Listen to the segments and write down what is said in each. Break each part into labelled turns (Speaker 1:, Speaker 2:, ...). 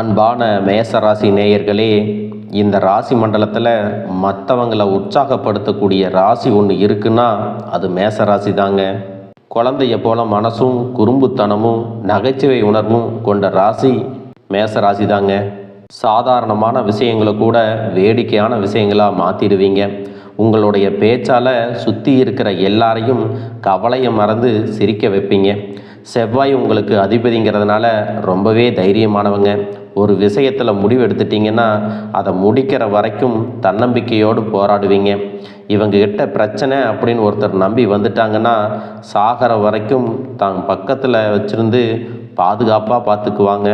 Speaker 1: அன்பான மேசராசி நேயர்களே இந்த ராசி மண்டலத்தில் மற்றவங்களை உற்சாகப்படுத்தக்கூடிய ராசி ஒன்று இருக்குன்னா அது மேசராசி தாங்க குழந்தைய போல மனசும் குறும்புத்தனமும் நகைச்சுவை உணர்வும் கொண்ட ராசி மேசராசி தாங்க சாதாரணமான விஷயங்களை கூட வேடிக்கையான விஷயங்களாக மாற்றிடுவீங்க உங்களுடைய பேச்சால் சுற்றி இருக்கிற எல்லாரையும் கவலையை மறந்து சிரிக்க வைப்பீங்க. செவ்வாய் உங்களுக்கு அதிபதிங்கிறதுனால ரொம்பவே தைரியமானவங்க. ஒரு விஷயத்தில் முடிவெடுத்துட்டிங்கன்னா அதை முடிக்கிற வரைக்கும் தன்னம்பிக்கையோடு போராடுவீங்க. இவங்கக்கிட்ட பிரச்சனை அப்படின்னு ஒருத்தர் நம்பி வந்துட்டாங்கன்னா சாகிற வரைக்கும் தாங்க பக்கத்தில் வச்சுருந்து பாதுகாப்பாக பார்த்துக்குவாங்க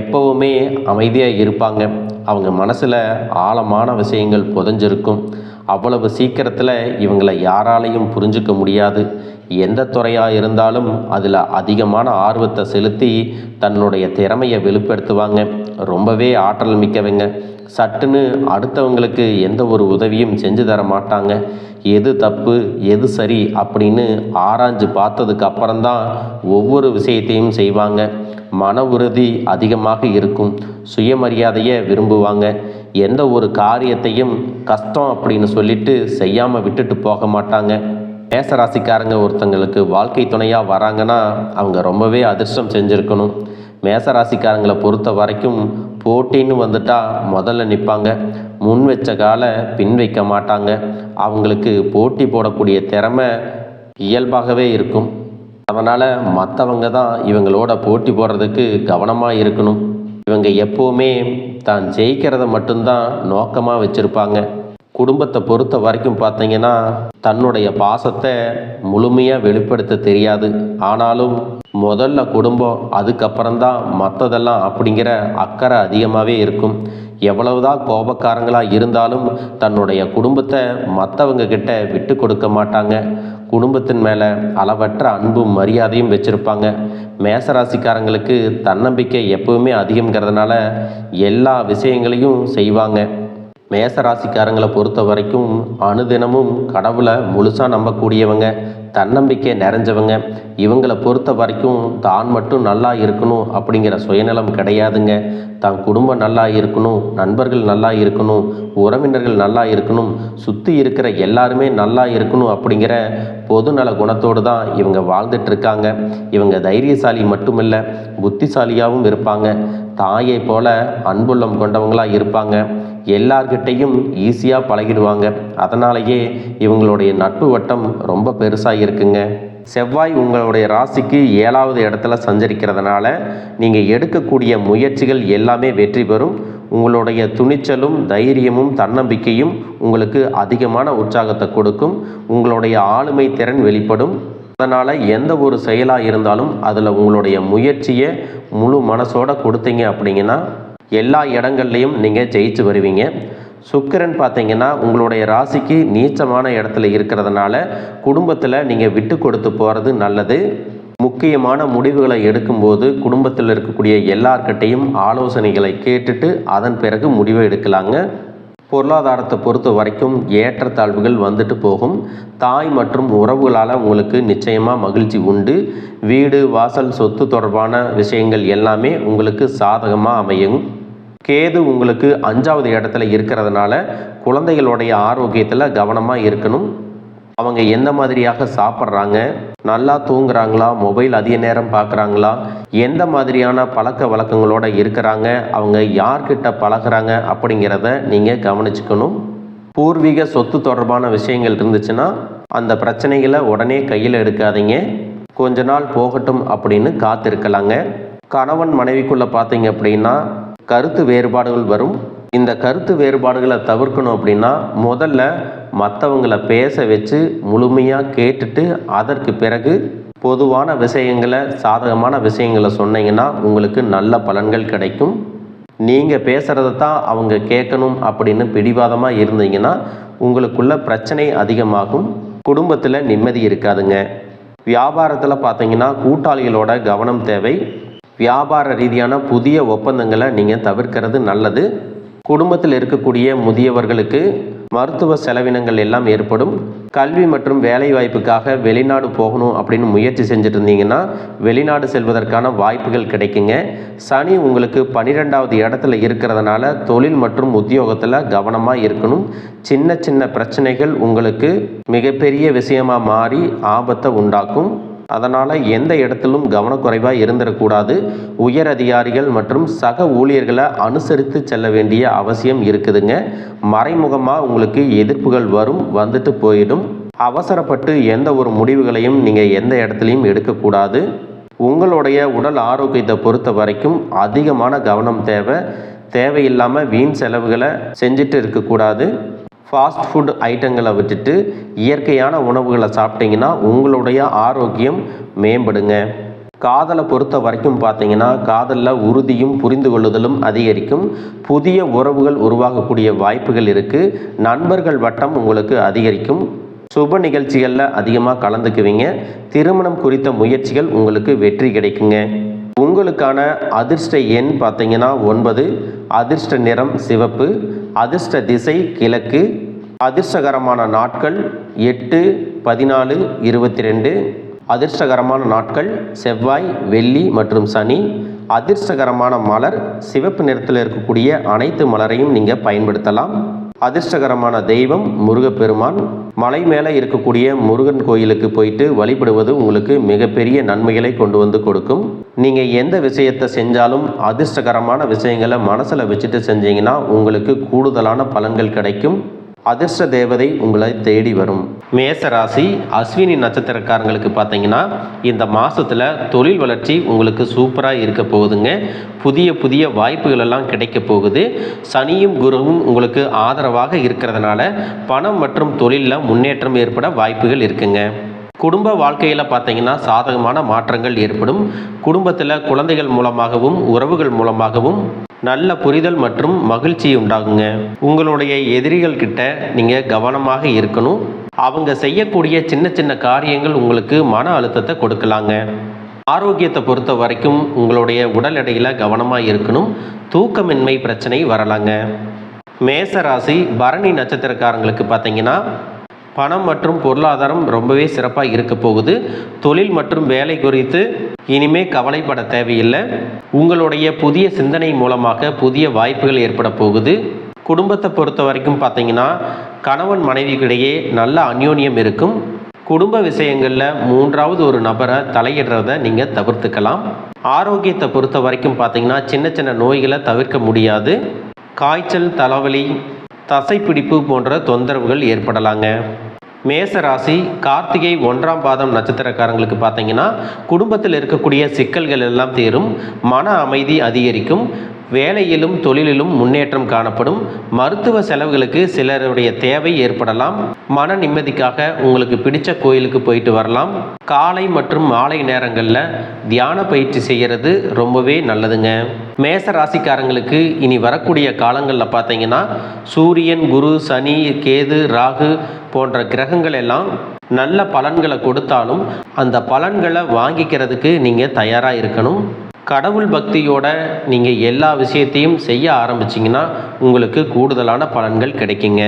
Speaker 1: எப்போவுமே அமைதியாக இருப்பாங்க. அவங்க மனசில் ஆழமான விஷயங்கள் புதைஞ்சிருக்கும். அவ்வளவு சீக்கிரத்தில் இவங்களை யாராலையும் புரிஞ்சுக்க முடியாது. எந்த துறையாக இருந்தாலும் அதில் அதிகமான ஆர்வத்தை செலுத்தி தன்னுடைய திறமையை வெளிப்படுத்துவாங்க. ரொம்பவே ஆற்றல் மிக்கவங்க. சட்டுன்னு அடுத்தவங்களுக்கு எந்த ஒரு உதவியும் செஞ்சு தர மாட்டாங்க. எது தப்பு எது சரி அப்படின்னு ஆராய்ஞ்சு பார்த்ததுக்கு அப்புறம்தான் ஒவ்வொரு விஷயத்தையும் செய்வாங்க. மன உறுதி அதிகமாக இருக்கும். சுயமரியாதையை விரும்புவாங்க. எந்த ஒரு காரியத்தையும் கஷ்டம் அப்படின்னு சொல்லிட்டு செய்யாமல் விட்டுட்டு போக மாட்டாங்க. மேசராசிக்காரங்க ஒருத்தங்களுக்கு வாழ்க்கை துணையாக வராங்கன்னா அவங்க ரொம்பவே அதிர்ஷ்டம் செஞ்சுருக்கணும். மேசராசிக்காரங்களை பொறுத்த வரைக்கும் போட்டின்னு வந்துட்டா முதல்ல நிற்பாங்க முன் வச்ச காலை பின் வைக்க மாட்டாங்க. அவங்களுக்கு போட்டி போடக்கூடிய திறமை இயல்பாகவே இருக்கும். அதனால் மற்றவங்க தான் இவங்களோட போட்டி போடுறதுக்கு கவனமாக இருக்கணும். இவங்க எப்போவுமே தான் ஜெயிக்கிறத மட்டும்தான் நோக்கமாக வச்சுருப்பாங்க. குடும்பத்தை பொறுத்த வரைக்கும் பார்த்தீங்கன்னா தன்னுடைய பாசத்தை முழுமையாக வெளிப்படுத்த தெரியாது. ஆனாலும் முதல்ல குடும்பம் அதுக்கப்புறம்தான் மற்றதெல்லாம் அப்படிங்கிற அக்கறை அதிகமாகவே இருக்கும். எவ்வளவுதான் கோபக்காரங்களாக இருந்தாலும் தன்னுடைய குடும்பத்தை மற்றவங்க கிட்ட விட்டு கொடுக்க மாட்டாங்க. குடும்பத்தின் மேலே அளவற்ற அன்பும் மரியாதையும் வச்சுருப்பாங்க. மேசராசிக்காரங்களுக்கு தன்னம்பிக்கை எப்பவுமே அதிகங்கிறதுனால எல்லா விஷயங்களையும் செய்வாங்க. மேசராசிக்காரங்களை பொறுத்த வரைக்கும் அனுதினமும் கடவுளை முழுசாக நம்பக்கூடியவங்க. தன்னம்பிக்கை நிறைஞ்சவங்க இவங்களை பொறுத்த வரைக்கும் தான் மட்டும் நல்லா இருக்கணும் அப்படிங்கிற சுயநலம் கிடையாதுங்க. தான் குடும்பம் நல்லா இருக்கணும் நண்பர்கள் நல்லா இருக்கணும் உறவினர்கள் நல்லா இருக்கணும் சுற்றி இருக்கிற எல்லாருமே நல்லா இருக்கணும் அப்படிங்கிற பொதுநல குணத்தோடு தான் இவங்க வாழ்ந்துட்டு இருக்காங்க. இவங்க தைரியசாலி மட்டுமில்லை புத்திசாலியாகவும் இருப்பாங்க. தாயை போல அன்புள்ளம் கொண்டவங்களாக இருப்பாங்க. எல்லார்கிட்டையும் ஈஸியாக பழகிடுவாங்க. அதனாலேயே இவங்களுடைய நட்பு வட்டம் ரொம்ப பெருசாக இருக்குங்க. செவ்வாய் உங்களுடைய ராசிக்கு ஏழாவது இடத்துல சஞ்சரிக்கிறதுனால நீங்கள் எடுக்கக்கூடிய முயற்சிகள் எல்லாமே வெற்றி பெறும். உங்களுடைய துணிச்சலும் தைரியமும் தன்னம்பிக்கையும் உங்களுக்கு அதிகமான உற்சாகத்தை கொடுக்கும். உங்களுடைய ஆளுமை திறன் வெளிப்படும். அதனால் எந்த ஒரு செயலாக இருந்தாலும் அதில் உங்களுடைய முயற்சியை முழு மனசோட கொடுத்தீங்க அப்படிங்கன்னா எல்லா இடங்கள்லையும் நீங்கள் ஜெயிச்சு வருவீங்க. சுக்கிரன் பார்த்தீங்கன்னா உங்களுடைய ராசிக்கு நீச்சமான இடத்துல இருக்கிறதுனால குடும்பத்தில் நீங்கள் விட்டு கொடுத்து போகிறது நல்லது. முக்கியமான முடிவுகளை எடுக்கும்போது குடும்பத்தில் இருக்கக்கூடிய எல்லார்கிட்டையும் ஆலோசனைகளை கேட்டுட்டு அதன் பிறகு முடிவை எடுக்கலாங்க. பொருளாதாரத்தை பொறுத்த வரைக்கும் ஏற்றத்தாழ்வுகள் வந்துட்டு போகும். தாய் மற்றும் உறவுகளால் உங்களுக்கு நிச்சயமாக மகிழ்ச்சி உண்டு. வீடு வாசல் சொத்து தொடர்பான விஷயங்கள் எல்லாமே உங்களுக்கு சாதகமாக அமையும். கேது உங்களுக்கு அஞ்சாவது இடத்துல இருக்கிறதுனால குழந்தைகளுடைய ஆரோக்கியத்தில் கவனமாக இருக்கணும். அவங்க எந்த மாதிரியாக சாப்பிட்றாங்க? நல்லா தூங்குறாங்களா? மொபைல் அதிக நேரம் பார்க்குறாங்களா எந்த மாதிரியான பழக்க வழக்கங்களோடு இருக்கிறாங்க? அவங்க யார்கிட்ட பழகுறாங்க? அப்படிங்கிறத நீங்கள் கவனிச்சுக்கணும். பூர்வீக சொத்து தொடர்பான விஷயங்கள் இருந்துச்சுன்னா அந்த பிரச்சனைகளை உடனே கையில் எடுக்காதீங்க. கொஞ்ச நாள் போகட்டும் அப்படின்னு காத்திருக்கலாங்க. கணவன் மனைவிக்குள்ளே பார்த்தீங்க அப்படின்னா கருத்து வேறுபாடுகள் வரும். இந்த கருத்து வேறுபாடுகளை தவிர்க்கணும் அப்படின்னா முதல்ல மற்றவங்களை பேச வச்சு முழுமையாக கேட்டுட்டு அதற்கு பிறகு பொதுவான விஷயங்களை சாதகமான விஷயங்களை சொன்னீங்கன்னா உங்களுக்கு நல்ல பலன்கள் கிடைக்கும். நீங்கள் பேசுகிறத தான் அவங்க கேட்கணும் அப்படின்னு பிடிவாதமாக இருந்தீங்கன்னா உங்களுக்குள்ள பிரச்சனை அதிகமாகும். குடும்பத்தில் நிம்மதி இருக்காதுங்க. வியாபாரத்தில் பார்த்தீங்கன்னா கூட்டாளிகளோட கவனம் தேவை. வியாபார ரீதியான புதிய ஒப்பந்தங்களை நீங்கள் தவிர்க்கிறது நல்லது. குடும்பத்தில் இருக்கக்கூடிய முதியவர்களுக்கு மருத்துவ செலவினங்கள் எல்லாம் ஏற்படும். கல்வி மற்றும் வேலை வாய்ப்புக்காக வெளிநாடு போகணும் அப்படின்னு முயற்சி செஞ்சுட்டு இருந்தீங்கன்னா வெளிநாடு செல்வதற்கான வாய்ப்புகள் கிடைக்குங்க. சனி உங்களுக்கு பன்னிரெண்டாவது இடத்துல இருக்கிறதுனால தொழில் மற்றும் உத்தியோகத்தில் கவனமாக இருக்கணும். சின்ன சின்ன பிரச்சனைகள் உங்களுக்கு மிகப்பெரிய விஷயமாக மாறி ஆபத்தை உண்டாக்கும். அதனால் எந்த இடத்திலும் கவனக்குறைவாக இருந்துடக்கூடாது. உயர் அதிகாரிகள் மற்றும் சக ஊழியர்களை அனுசரித்து செல்ல வேண்டிய அவசியம் இருக்குதுங்க. மறைமுகமாக உங்களுக்கு எதிர்ப்புகள் வரும் வந்துட்டு போயிடும். அவசரப்பட்டு எந்த ஒரு முடிவுகளையும் நீங்கள் எந்த இடத்துலையும் எடுக்கக்கூடாது. உங்களுடைய உடல் ஆரோக்கியத்தை பொறுத்த வரைக்கும் அதிகமான கவனம் தேவை. தேவையில்லாமல் வீண் செலவுகளை செஞ்சுட்டு இருக்கக்கூடாது. ஃபாஸ்ட் ஃபுட் ஐட்டங்களை விட்டுட்டு இயற்கையான உணவுகளை சாப்பிட்டீங்கன்னா உங்களுடைய ஆரோக்கியம் மேம்படுங்க. காதலை பொறுத்த வரைக்கும் பார்த்தீங்கன்னா காதலில் உறுதியும் புரிந்து கொள்ளுதலும் அதிகரிக்கும். புதிய உறவுகள் உருவாகக்கூடிய வாய்ப்புகள் இருக்குது நண்பர்கள் வட்டம் உங்களுக்கு அதிகரிக்கும். சுப நிகழ்ச்சிகளில் அதிகமாக கலந்துக்குவீங்க. திருமணம் குறித்த முயற்சிகள் உங்களுக்கு வெற்றி கிடைக்குங்க. உங்களுக்கான அதிர்ஷ்ட எண் பார்த்தீங்கன்னா ஒன்பது. அதிர்ஷ்ட நிறம் சிவப்பு. அதிர்ஷ்ட திசை கிழக்கு. அதிர்ஷ்டகரமான நாட்கள் எட்டு பதினாலு இருபத்தி ரெண்டு அதிர்ஷ்டகரமான நாட்கள் செவ்வாய் வெள்ளி மற்றும் சனி. அதிர்ஷ்டகரமான மலர் சிவப்பு நிறத்தில் இருக்கக்கூடிய அனைத்து மலரையும் நீங்கள் பயன்படுத்தலாம். அதிர்ஷ்டகரமான தெய்வம் முருகப்பெருமான். மலை மேலே இருக்கக்கூடிய முருகன் கோயிலுக்கு போயிட்டு வழிபடுவது உங்களுக்கு மிகப்பெரிய நன்மைகளை கொண்டு வந்து கொடுக்கும். நீங்கள் எந்த விஷயத்தை செஞ்சாலும் அதிர்ஷ்டகரமான விஷயங்களை மனசில் வச்சுட்டு செஞ்சீங்கன்னா உங்களுக்கு கூடுதலான பலன்கள் கிடைக்கும். அதிர்ஷ்ட தேவதை உங்களை தேடி வரும். மேச ராசி அஸ்வினி நட்சத்திரக்காரங்களுக்கு பார்த்தீங்கன்னா இந்த மாதத்தில் தொழில் வளர்ச்சி உங்களுக்கு சூப்பராக இருக்க போகுதுங்க. புதிய புதிய வாய்ப்புகள் எல்லாம் கிடைக்க போகுது. சனியும் குருவும் உங்களுக்கு ஆதரவாக இருக்கிறதுனால பணம் மற்றும் தொழிலில் முன்னேற்றம் ஏற்பட வாய்ப்புகள் இருக்குங்க. குடும்ப வாழ்க்கையில் பார்த்தீங்கன்னா சாதகமான மாற்றங்கள் ஏற்படும். குடும்பத்தில் குழந்தைகள் மூலமாகவும் உறவுகள் மூலமாகவும் நல்ல புரிதல் மற்றும் மகிழ்ச்சி உண்டாகுங்க. உங்களுடைய எதிரிகள் கிட்ட நீங்கள் கவனமாக இருக்கணும். அவங்க செய்யக்கூடிய சின்ன சின்ன காரியங்கள் உங்களுக்கு மன அழுத்தத்தை கொடுக்கலாங்க. ஆரோக்கியத்தை பொறுத்த வரைக்கும் உங்களுடைய உடல் எடையில் கவனமாக இருக்கணும். தூக்கமின்மை பிரச்சனை வரலாங்க. மேச ராசி பரணி நட்சத்திரக்காரங்களுக்கு பார்த்தீங்கன்னா பணம் மற்றும் பொருளாதாரம் ரொம்பவே சிறப்பாக இருக்க போகுது. தொழில் மற்றும் வேலை குறித்து இனிமே கவலைப்பட தேவையில்லை. உங்களுடைய புதிய சிந்தனை மூலமாக புதிய வாய்ப்புகள் ஏற்பட போகுது. குடும்பத்தை பொறுத்த வரைக்கும் பார்த்தீங்கன்னா கணவன் மனைவிக்கிடையே நல்ல அந்யோன்யம் இருக்கும். குடும்ப விஷயங்களில் மூன்றாவது ஒரு நபரை தலையிடுறத நீங்கள் தவிர்த்துக்கலாம். ஆரோக்கியத்தை பொறுத்த வரைக்கும் பார்த்தீங்கன்னா சின்ன சின்ன நோய்களை தவிர்க்க முடியாது. காய்ச்சல் தலைவலி தசைப்பிடிப்பு போன்ற தொந்தரவுகள் ஏற்படலாங்க. மேசராசி கார்த்திகை ஒன்றாம் பாதம் நட்சத்திரக்காரங்களுக்கு பார்த்தீங்கன்னா குடும்பத்தில் இருக்கக்கூடிய சிக்கல்கள் எல்லாம் தீரும் மன அமைதி அதிகரிக்கும் வேலையிலும் தொழிலிலும் முன்னேற்றம் காணப்படும். மருத்துவ செலவுகளுக்கு சிலருடைய தேவை ஏற்படலாம். மன நிம்மதிக்காக உங்களுக்கு பிடிச்ச கோயிலுக்கு போயிட்டு வரலாம். காலை மற்றும் மாலை நேரங்களில் தியான பயிற்சி செய்கிறது ரொம்பவே நல்லதுங்க. மேச ராசிக்காரங்களுக்கு இனி வரக்கூடிய காலங்களில் பார்த்தீங்கன்னா சூரியன் குரு சனி கேது ராகு போன்ற கிரகங்கள் எல்லாம் நல்ல பலன்களை கொடுத்தாலும் அந்த பலன்களை வாங்கிக்கிறதுக்கு நீங்கள் தயாராக இருக்கணும். கடவுள் பக்தியோட நீங்கள் எல்லா விஷயத்தையும் செய்ய ஆரம்பிச்சிங்கன்னா உங்களுக்கு கூடுதலான பலன்கள் கிடைக்குங்க.